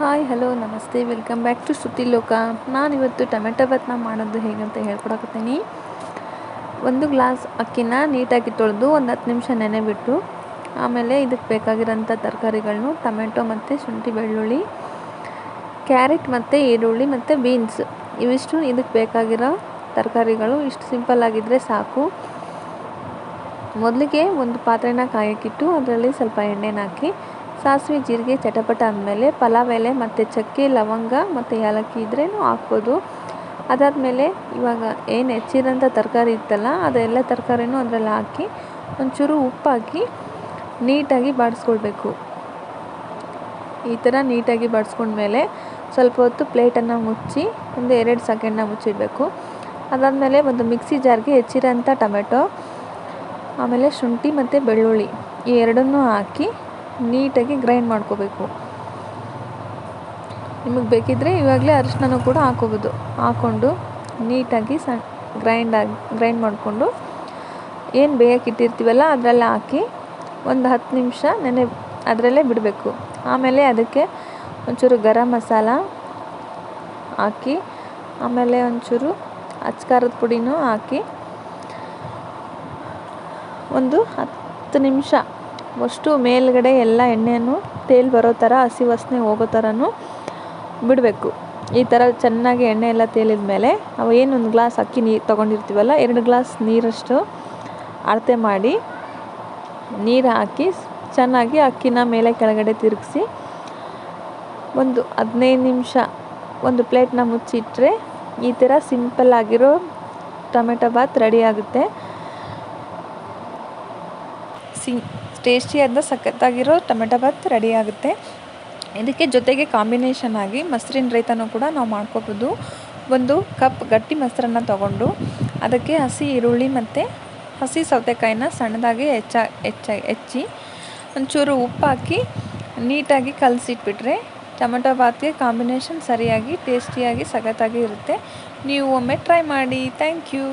Hi, hello, ನಮಸ್ತೆ. Welcome back to Shruti Loka. ನಾನಿವತ್ತು tomato ಭಾತ್ನ ಮಾಡೋದು ಹೇಗಂತ ಹೇಳ್ಕೊಡಕತ್ತೀನಿ. ಒಂದು ಗ್ಲಾಸ್ ಅಕ್ಕಿನ ನೀಟಾಗಿ ತೊಳೆದು ಒಂದು ಹತ್ತು ನಿಮಿಷ ನೆನೆ ಬಿಟ್ಟು ಆಮೇಲೆ ಇದಕ್ಕೆ ಬೇಕಾಗಿರೋಂಥ ತರಕಾರಿಗಳನ್ನು ಟೊಮೆಟೊ ಮತ್ತು ಶುಂಠಿ ಬೆಳ್ಳುಳ್ಳಿ, ಕ್ಯಾರೆಟ್ ಮತ್ತು ಈರುಳ್ಳಿ ಮತ್ತು ಬೀನ್ಸ್. ಇವಿಷ್ಟು ಇದಕ್ಕೆ ಬೇಕಾಗಿರೋ ತರಕಾರಿಗಳು. ಇಷ್ಟು ಸಿಂಪಲ್ ಆಗಿದ್ದರೆ ಸಾಕು. ಮೊದಲಿಗೆ ಒಂದು ಪಾತ್ರೆನ ಕಾಯಕ್ಕಿಟ್ಟು ಅದರಲ್ಲಿ ಸ್ವಲ್ಪ ಎಣ್ಣೆನ ಹಾಕಿ ಸಾಸಿವೆ, ಜೀರಿಗೆ, ಚಟಪಟ ಅಂದಮೇಲೆ ಪಲಾವ್ ಎಲೆ ಮತ್ತು ಚಕ್ಕೆ, ಲವಂಗ ಮತ್ತು ಏಲಕ್ಕಿ ಇದ್ರೇನು ಹಾಕ್ಬೋದು. ಅದಾದಮೇಲೆ ಇವಾಗ ಏನು ಹೆಚ್ಚಿರೋಂಥ ತರಕಾರಿ ಇತ್ತಲ್ಲ, ಅದೆಲ್ಲ ತರಕಾರಿನೂ ಅದರಲ್ಲಿ ಹಾಕಿ ಒಂಚೂರು ಉಪ್ಪು ನೀಟಾಗಿ ಬಾಡಿಸ್ಕೊಳ್ಬೇಕು. ಈ ಥರ ನೀಟಾಗಿ ಬಾಡಿಸ್ಕೊಂಡ್ಮೇಲೆ ಸ್ವಲ್ಪ ಹೊತ್ತು ಪ್ಲೇಟನ್ನು ಮುಚ್ಚಿ ಒಂದು ಎರಡು ಸೆಕೆಂಡನ್ನ ಮುಚ್ಚಿಡಬೇಕು. ಅದಾದಮೇಲೆ ಒಂದು ಮಿಕ್ಸಿ ಜಾರ್ಗೆ ಹೆಚ್ಚಿರೋಂಥ ಟೊಮೆಟೊ, ಆಮೇಲೆ ಶುಂಠಿ ಮತ್ತು ಬೆಳ್ಳುಳ್ಳಿ ಈ ಎರಡನ್ನೂ ಹಾಕಿ ನೀಟಾಗಿ ಗ್ರೈಂಡ್ ಮಾಡ್ಕೋಬೇಕು. ನಿಮಗೆ ಬೇಕಿದ್ದರೆ ಇವಾಗಲೇ ಅರಿಶಿನ ಕೂಡ ಹಾಕೋಬೋದು. ಹಾಕ್ಕೊಂಡು ನೀಟಾಗಿ ಸಣ್ಣ ಗ್ರೈಂಡಾಗಿ ಗ್ರೈಂಡ್ ಮಾಡಿಕೊಂಡು ಏನು ಬೇಯಕ್ಕೆ ಇಟ್ಟಿರ್ತೀವಲ್ಲ ಅದರಲ್ಲಿ ಹಾಕಿ ಒಂದು ಹತ್ತು ನಿಮಿಷ ನೆನೆ, ಅದರಲ್ಲೇ ಬಿಡಬೇಕು. ಆಮೇಲೆ ಅದಕ್ಕೆ ಒಂಚೂರು ಗರಂ ಮಸಾಲ ಹಾಕಿ, ಆಮೇಲೆ ಒಂಚೂರು ಅಚ್ಕಾರದ ಪುಡಿನೂ ಹಾಕಿ ಒಂದು ಹತ್ತು ನಿಮಿಷ ಅಷ್ಟು ಮೇಲ್ಗಡೆ ಎಲ್ಲ ಎಣ್ಣೆಯನ್ನು, ತೇಲ್ ಬರೋ ಥರ, ಹಸಿ ವಾಸನೆ ಹೋಗೋ ಥರನೂ ಬಿಡಬೇಕು. ಈ ಥರ ಚೆನ್ನಾಗಿ ಎಣ್ಣೆ ಎಲ್ಲ ತೇಲಿದ ಮೇಲೆ ನಾವು ಏನು ಒಂದು ಗ್ಲಾಸ್ ಅಕ್ಕಿ ನೀರು ತೊಗೊಂಡಿರ್ತೀವಲ್ಲ, ಎರಡು ಗ್ಲಾಸ್ ನೀರಷ್ಟು ಅಳತೆ ಮಾಡಿ ನೀರು ಹಾಕಿ, ಚೆನ್ನಾಗಿ ಅಕ್ಕಿನ ಮೇಲೆ ಕೆಳಗಡೆ ತಿರುಗಿಸಿ, ಒಂದು ಹದಿನೈದು ನಿಮಿಷ ಒಂದು ಪ್ಲೇಟ್ನ ಮುಚ್ಚಿಟ್ರೆ ಈ ಥರ ಸಿಂಪಲ್ ಆಗಿರೋ ಟೊಮೆಟೊ ಬಾತ್ ರೆಡಿ ಆಗುತ್ತೆ. ಸಿ, ಟೇಸ್ಟಿಯಾದ ಸಖತ್ತಾಗಿರೋ ಟೊಮೆಟೊ ಬಾತ್ ರೆಡಿ ಆಗುತ್ತೆ ಇದಕ್ಕೆ ಜೊತೆಗೆ ಕಾಂಬಿನೇಷನ್ ಆಗಿ ಮೊಸರಿನ ರೈತನೂ ಕೂಡ ನಾವು ಮಾಡ್ಕೋಬೋದು. ಒಂದು ಕಪ್ ಗಟ್ಟಿ ಮೊಸರನ್ನು ತಗೊಂಡು ಅದಕ್ಕೆ ಹಸಿ ಈರುಳ್ಳಿ ಮತ್ತು ಹಸಿ ಸೌತೆಕಾಯಿನ ಸಣ್ಣದಾಗಿ ಹೆಚ್ಚ ಹೆಚ್ಚ, ಹೆಚ್ಚಿ ಒಂಚೂರು ಉಪ್ಪು ಹಾಕಿ ನೀಟಾಗಿ ಕಲಸಿಟ್ಬಿಟ್ರೆ ಟೊಮೆಟೊ ಬಾತ್ಗೆ ಕಾಂಬಿನೇಷನ್ ಸರಿಯಾಗಿ, ಟೇಸ್ಟಿಯಾಗಿ, ಸಖತ್ತಾಗಿ ಇರುತ್ತೆ. ನೀವು ಒಮ್ಮೆ ಟ್ರೈ ಮಾಡಿ. Thank you.